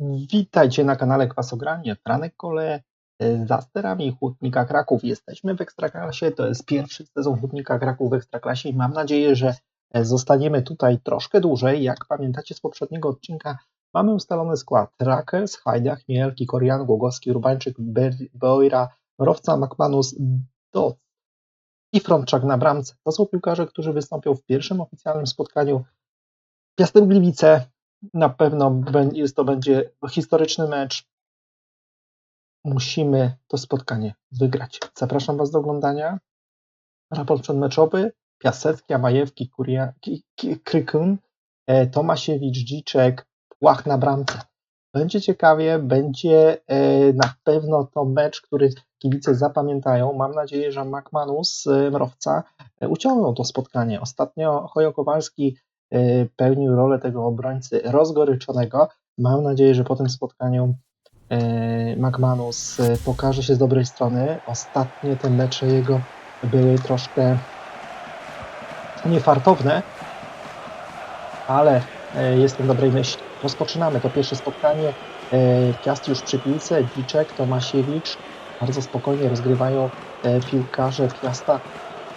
Witajcie na kanale Kwasogranie. Franek Kole e, za sterami Hutnika Kraków. Jesteśmy w Ekstraklasie. To jest pierwszy sezon Hutnika Kraków w Ekstraklasie i mam nadzieję, że e, zostaniemy tutaj troszkę dłużej. Jak pamiętacie z poprzedniego odcinka, mamy ustalony skład Rakers, Hajda, Chmiel, Kikorian, Głogowski, Rubańczyk, Ber- Boira, Rowca, Makmanus, Doc i Frontczak na bramce. To są piłkarze, którzy wystąpią w pierwszym oficjalnym spotkaniu Piastem Gliwice na pewno jest to będzie historyczny mecz. Musimy to spotkanie wygrać. Zapraszam Was do oglądania. Raport przedmeczowy. Piasecki, Amajewki, Kuria, Ki- Ki- Krykun, e, Tomasiewicz, Dziczek, Płach na bramce. Będzie ciekawie, będzie e, na pewno to mecz, który kibice zapamiętają. Mam nadzieję, że Makmanus z Mrowca e, uciągnął to spotkanie. Ostatnio Hojo Kowalski e, pełnił rolę tego obrońcy rozgoryczonego. Mam nadzieję, że po tym spotkaniu e, McManus e, pokaże się z dobrej strony. Ostatnie te mecze jego były troszkę niefartowne, ale jestem dobrej myśli. Rozpoczynamy to pierwsze spotkanie. Piast już przy piłce, Dziczek, Tomasiewicz bardzo spokojnie rozgrywają piłkarze Piasta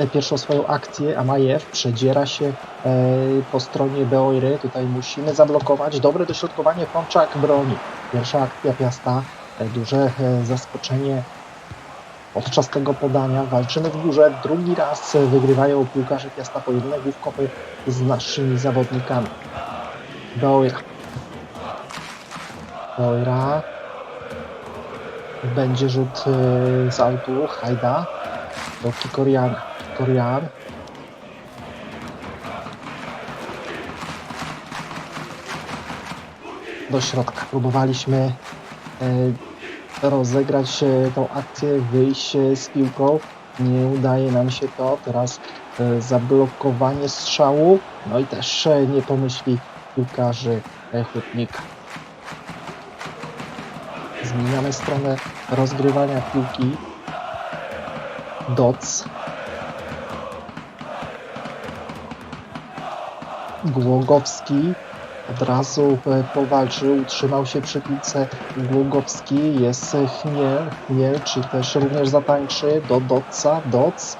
pierwszą swoją akcję. Amajew przedziera się e, po stronie Beoiry. Tutaj musimy zablokować. Dobre dośrodkowanie. Pączak broni. Pierwsza akcja Piasta. E, duże e, zaskoczenie podczas tego podania. Walczymy w górze. Drugi raz wygrywają piłkarze Piasta pojedynek główkowy z naszymi zawodnikami. Beoira. Beoira. Będzie rzut z autu. Hajda. Do Kikoriana. Kikorian. do środka. Próbowaliśmy e, rozegrać e, tą akcję, wyjść e, z piłką. Nie udaje nam się to. Teraz zablokowanie strzału. No i też nie pomyśli piłkarzy Hutnika. Zmieniamy stronę rozgrywania piłki. Doc. Głogowski od razu e, powalczył, utrzymał się przy piłce. Głogowski, jest Chmiel, Chmiel, czy też również zatańczy do Dotca, Doc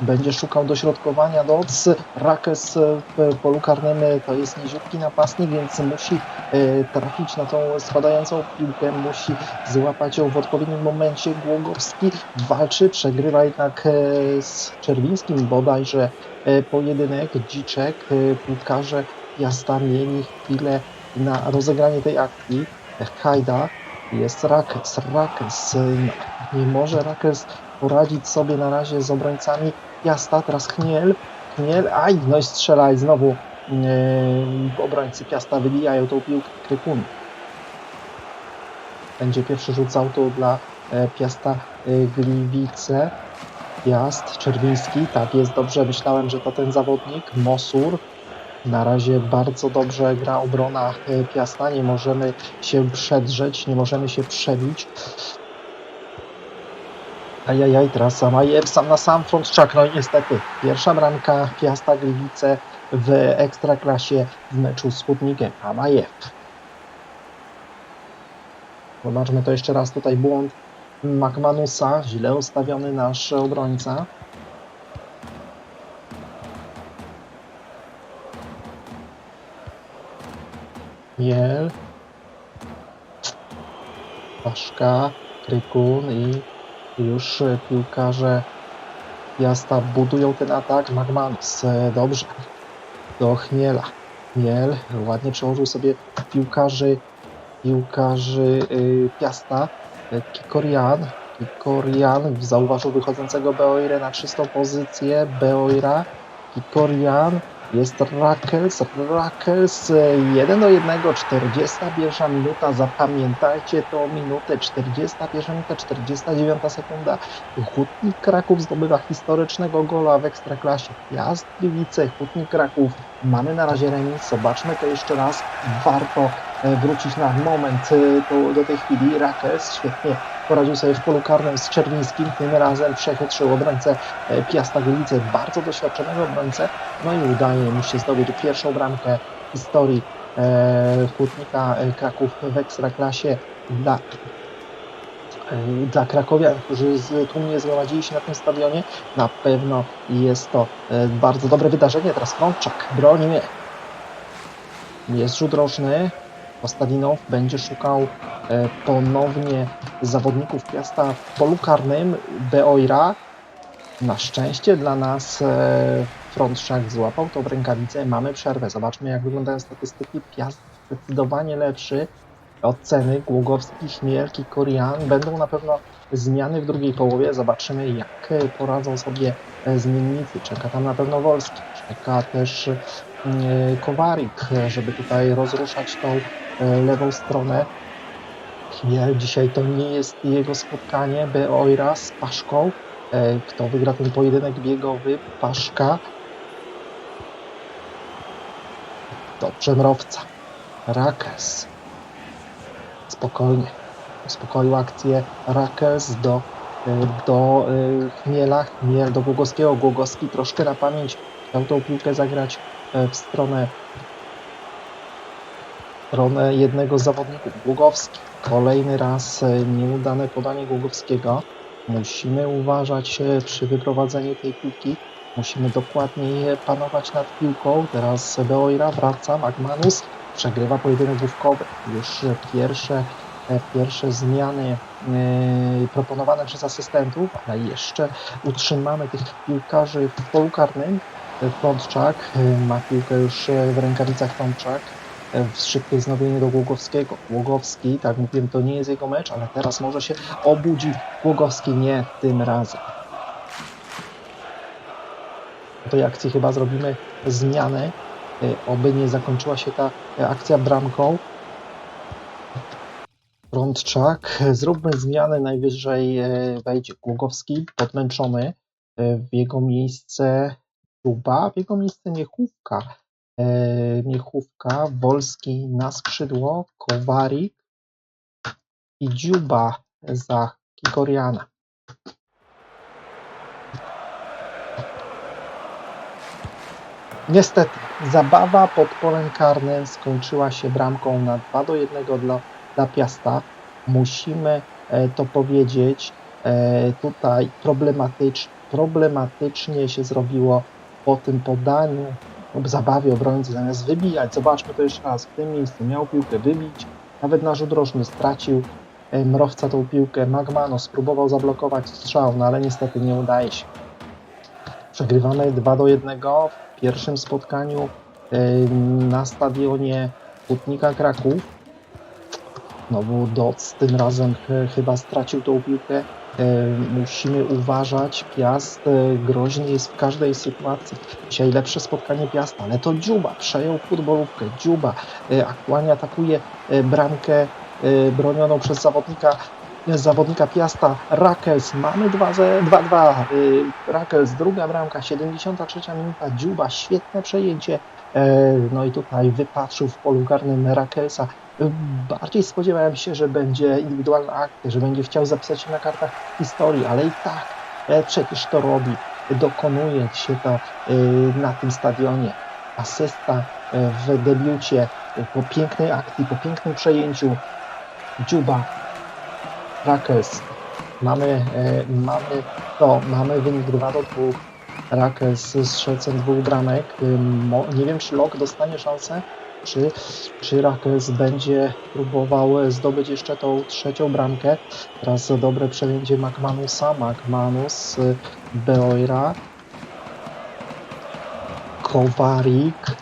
będzie szukał dośrodkowania Doc, Rakes e, w polu karnym e, to jest niziutki napastnik, więc musi e, trafić na tą spadającą piłkę, musi złapać ją w odpowiednim momencie, Głogowski walczy, przegrywa jednak e, z Czerwińskim bodajże e, pojedynek, Dziczek, e, piłkarze Piasta mieli chwilę na rozegranie tej akcji. Hajda jest Rakes. Rakes nie może Rakes poradzić sobie na razie z obrońcami Piasta. Teraz Chmiel. Chmiel, aj, no i strzela i znowu yy, obrońcy Piasta wybijają tą piłkę Krykun. Będzie pierwszy rzut z autu dla e, Piasta e, Gliwice. Piast, Czerwiński, tak jest dobrze, myślałem, że to ten zawodnik. Mosur, na razie bardzo dobrze gra obrona e, Piasta. Nie możemy się przedrzeć, nie możemy się przebić. Ajajaj, teraz Samajew sam na sam Frontczak. No niestety pierwsza bramka Piasta Gliwice w Ekstraklasie w meczu z Hutnikiem. Amajew. Zobaczmy to jeszcze raz. Tutaj błąd Makmanusa. Źle ustawiony nasz obrońca. Miel. Paszka, Krykun i już e, piłkarze Piasta budują ten atak. Magmanus, e, dobrze. Do Chmiela. Chmiel ładnie przełożył sobie piłkarzy piłkarzy y, Piasta. E, Kikorian. Kikorian zauważył wychodzącego Beoirę na czystą pozycję. Beoira. Kikorian. Jest Rakels, Rakels 1 do 1, 41 minuta, zapamiętajcie tą minutę, 41 minuta, 49 sekunda. Hutnik Kraków zdobywa historycznego gola w Ekstraklasie. Piast Gliwice, Hutnik Kraków, mamy na razie remis, zobaczmy to jeszcze raz, warto e, wrócić na moment e, do, do tej chwili. Rakels świetnie poradził sobie w polu karnym z Czerwińskim, tym razem przechytrzył obrońcę e, Piasta Gliwice, bardzo doświadczonego obrońcę, no i udaje mu się zdobyć pierwszą bramkę historii e, Hutnika e, Kraków w Ekstraklasie dla, dla krakowian, którzy z, tłumnie zgromadzili się na tym stadionie. Na pewno jest to bardzo dobre wydarzenie. Teraz Frączak broni mnie. Jest rzut rożny. Ostadinow będzie szukał e, ponownie zawodników Piasta w polu karnym. Beoira na szczęście dla nas e, Frontszak złapał w rękawicę. Mamy przerwę. Zobaczmy jak wyglądają statystyki. Piast zdecydowanie lepszy. Oceny Głogowski, Chmielki, Korian. Będą na pewno zmiany w drugiej połowie. Zobaczymy jak poradzą sobie e, zmiennicy. Czeka tam na pewno Wolski. Czeka też e, Kowarik, żeby tutaj rozruszać tą lewą stronę. Chmiel dzisiaj to nie jest jego spotkanie. Beoira z Paszką. E, Kto wygra ten pojedynek biegowy? Paszka. Dobrze, Mrowca. Rakes. Spokojnie. Uspokoił akcję Rakes do, e, do e, Chmiela. Chmiel do Głogowskiego. Głogowski troszkę na pamięć chciał tą piłkę zagrać e, w stronę stronę jednego z zawodników. Głogowski. Kolejny raz e, nieudane podanie Głogowskiego. Musimy uważać e, przy wyprowadzeniu tej piłki. Musimy dokładniej panować nad piłką. Teraz Beoira wraca, Magmanus przegrywa pojedynek główkowy. Już pierwsze, e, pierwsze zmiany proponowane przez asystentów, ale jeszcze utrzymamy tych piłkarzy w polu karnym. Frączak e, ma piłkę już w rękawicach Frączak w szybkie wznowienie do Głogowskiego. Głogowski, tak mówiłem, to nie jest jego mecz, ale teraz może się obudzi. Głogowski nie tym razem. W tej akcji chyba zrobimy zmianę. E, Oby nie zakończyła się ta e, akcja bramką. Rądczak. Zróbmy zmianę. Najwyżej e, wejdzie Głogowski, podmęczony. E, W jego miejsce Duba, w jego miejsce Miechówka. E, Miechówka, Wolski na skrzydło, Kowarik i Dziuba za Kikoriana. Niestety, zabawa pod polem karnym skończyła się bramką na 2 do 1 dla, dla Piasta. Musimy e, to powiedzieć. E, tutaj problematycz, problematycznie się zrobiło po tym podaniu lub zabawie obrońcy zamiast wybijać. Zobaczmy to jeszcze raz. W tym miejscu miał piłkę wybić. Nawet na rzut stracił Mrowca tą piłkę. Magmano spróbował zablokować strzał, no ale niestety nie udaje się. Przegrywamy 2 do 1 w pierwszym spotkaniu na stadionie Hutnika Kraków. Znowu Doc tym razem ch- chyba stracił tą piłkę. E, Musimy uważać. Piast e, groźny jest w każdej sytuacji. Dzisiaj lepsze spotkanie Piasta, ale to Dziuba przejął futbolówkę. Dziuba e, aktualnie atakuje bramkę bronioną przez zawodnika zawodnika Piasta Rakels. Mamy 2-2. Y, Rakels, druga bramka, 73 minuta. Dziuba, świetne przejęcie. No i tutaj wypatrzył w polu karnym Rakelsa. Bardziej spodziewałem się, że będzie indywidualna akcja, że będzie chciał zapisać się na kartach historii, ale i tak e, przecież to robi. Dokonuje się to y, na tym stadionie. Asysta e, w debiucie e, po pięknej akcji, po pięknym przejęciu. Dziuba Rakes. Mamy, e, mamy to, mamy wynik 2 do 2. Rakes z strzelcem dwóch bramek. E, nie wiem, czy Lok dostanie szansę, czy, czy Rakes będzie próbował zdobyć jeszcze tą trzecią bramkę. Teraz dobre przejęcie Magmanusa. Magmanus, e, Beoira, Kowarik,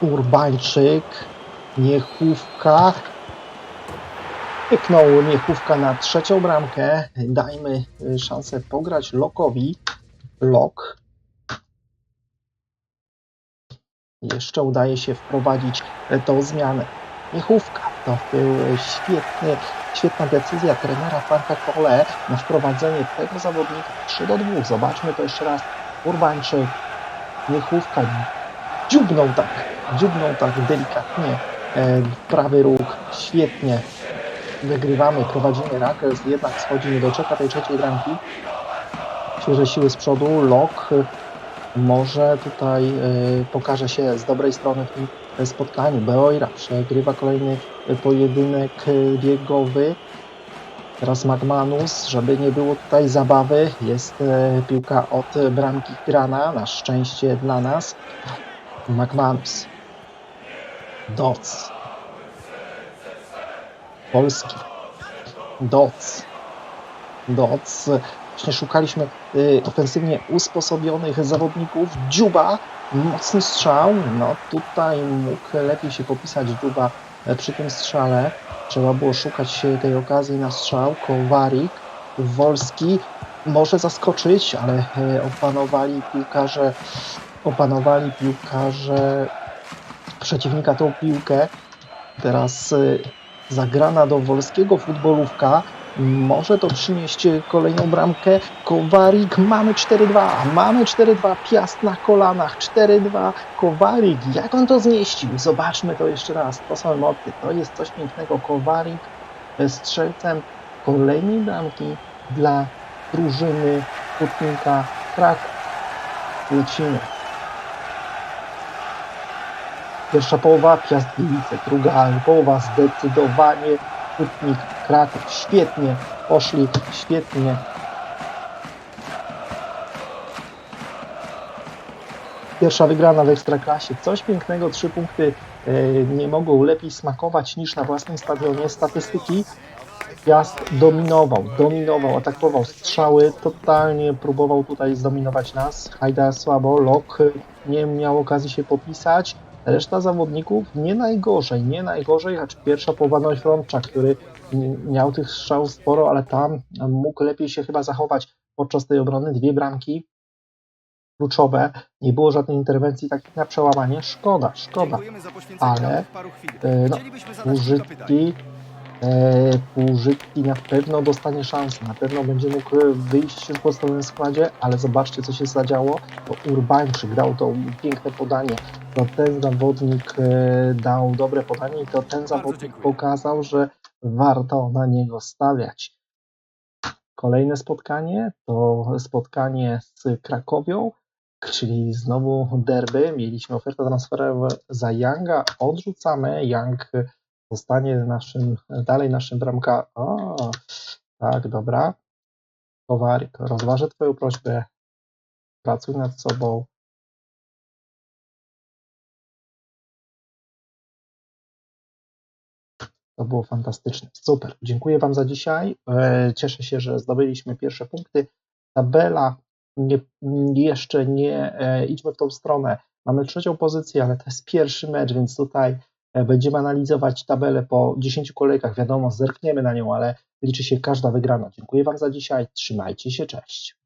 Urbańczyk, Niechówka. Pyknął Miechówka na trzecią bramkę. Dajmy szansę pograć Lokowi. Lok. Jeszcze udaje się wprowadzić tą zmianę. Miechówka to był świetny, świetna decyzja trenera Franka Kole na wprowadzenie tego zawodnika 3 do 2. Zobaczmy to jeszcze raz. Urbańczyk, Miechówka dziubnął tak, dziubnął tak delikatnie e, prawy róg. Świetnie wygrywamy, prowadzimy Rakels, jednak schodzi, nie doczeka tej trzeciej bramki. Świeże siły z przodu, Lok, może tutaj y, pokaże się z dobrej strony w tym e, spotkaniu. Beoira przegrywa kolejny e, pojedynek e, biegowy. Teraz Magmanus, żeby nie było tutaj zabawy, jest e, piłka od bramki grana, na szczęście dla nas. Magmanus. Doc. Polski. Doc. Doc. Właśnie szukaliśmy y, ofensywnie usposobionych zawodników. Dziuba, mocny strzał. No tutaj mógł lepiej się popisać Dziuba e, przy tym strzale. Trzeba było szukać e, tej okazji na strzał. Kowarik, Wolski może zaskoczyć, ale e, opanowali piłkarze, opanowali piłkarze przeciwnika tą piłkę. Teraz y, zagrana do Wolskiego futbolówka. Może to przynieść kolejną bramkę. Kowarik, mamy 4-2, mamy 4-2, Piast na kolanach, 4-2, Kowarik, jak on to zmieścił? Zobaczmy to jeszcze raz, to są emocje, to jest coś pięknego. Kowarik strzelcem kolejnej bramki dla drużyny Hutnika Kraków. Lecimy. Pierwsza połowa Piast Gliwice, druga połowa zdecydowanie Hutnik Kraków. Świetnie poszli, świetnie. Pierwsza wygrana w Ekstraklasie. Coś pięknego, trzy punkty e, nie mogą lepiej smakować niż na własnym stadionie. Statystyki Piast dominował, dominował, atakował strzały, totalnie próbował tutaj zdominować nas. Hajda słabo, Lok nie miał okazji się popisać. Reszta zawodników nie najgorzej, nie najgorzej, acz pierwsza połowa Neufrontcza, który miał tych strzałów sporo, ale tam mógł lepiej się chyba zachować podczas tej obrony. Dwie bramki kluczowe, nie było żadnej interwencji takich na przełamanie. Szkoda, szkoda. Ale, e, no. Użytki, e, Półżytki na pewno dostanie szansę, na pewno będzie mógł wyjść w podstawowym składzie, ale zobaczcie co się zadziało, to Urbańczyk dał to piękne podanie, to ten zawodnik e, dał dobre podanie i to ten zawodnik pokazał, że warto na niego stawiać. Kolejne spotkanie to spotkanie z Krakowią, czyli znowu derby. Mieliśmy ofertę transferową za Younga, odrzucamy. Young zostanie naszym, dalej naszym bramka. O, tak, dobra. Kowarik, rozważę Twoją prośbę. Pracuj nad sobą. To było fantastyczne. Super. Dziękuję Wam za dzisiaj. E, Cieszę się, że zdobyliśmy pierwsze punkty. Tabela nie, jeszcze nie e, idźmy w tą stronę. Mamy trzecią pozycję, ale to jest pierwszy mecz, więc tutaj będziemy analizować tabelę po 10 kolejkach. Wiadomo, zerkniemy na nią, ale liczy się każda wygrana. Dziękuję Wam za dzisiaj. Trzymajcie się. Cześć.